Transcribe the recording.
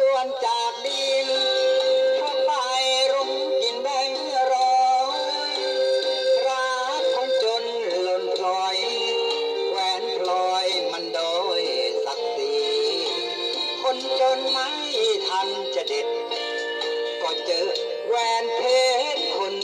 ลื่อนจากดินถ้าไปรุมกินแบงร้อยรักคนจนหล่นพลอยแหวนพลอยมันโดยศักดิ์ศรีคนจนไม่ทันจะเด็ด ก็เจอแหวนเพชรคน